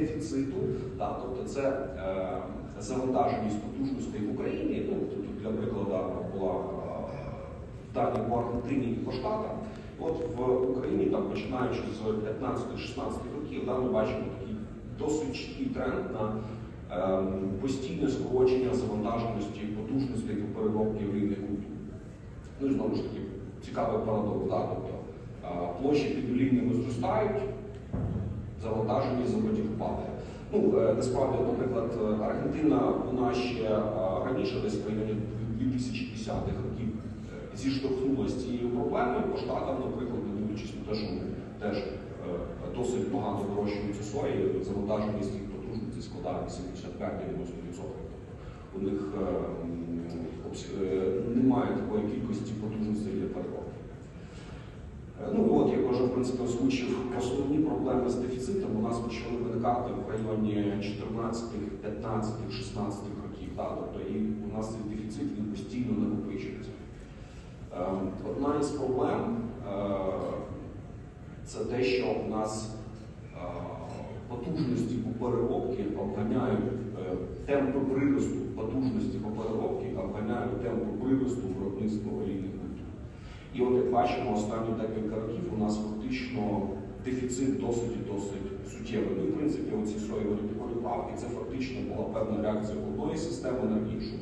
дефіциту, да, тобто це е, завантаженість потужностей в Україні. Ну, тут для прикладу була е, дані по Аргентині і по Штатам. От в Україні, там, починаючи з 15-16 років, да, ми бачимо такий досить чіткий тренд на ем, постійне скорочення завантаженості потужностей по переробки рівних культур. Ну і знову ж таки, цікавий парадокс, да, тобто е, площі під лініями зростають, завантаження заводів падає. Ну, е, насправді, наприклад, Аргентина, вона ще е, раніше, десь в районі 2050-х років, е, зіштовхнулася з цією проблемою. По штатам, наприклад, не дивлячись на те, що теж досить погано вирощуються сої, завантаженість їх потужності складає 75-90%. Тобто у них немає такої кількості потужностей для переробки. Е, Ну от я вже в принципі озвучив основні проблеми з дефіцитом. У нас почали виникати в районі 14, 15, 16 років. Да? Тобто і у нас цей дефіцит він постійно накопичується. Е, Одна із проблем е, це те, що у нас е, потужності по переробці обганяють е, темпи приросту потужності по переробці, обганяють темпи приросту виробництва олійних культур. І от як бачимо, останні декілька років у нас фактично дефіцит досить і досить суттєвий. Ну, в принципі, оці соєві поліпавки це фактично була певна реакція одної системи на іншу.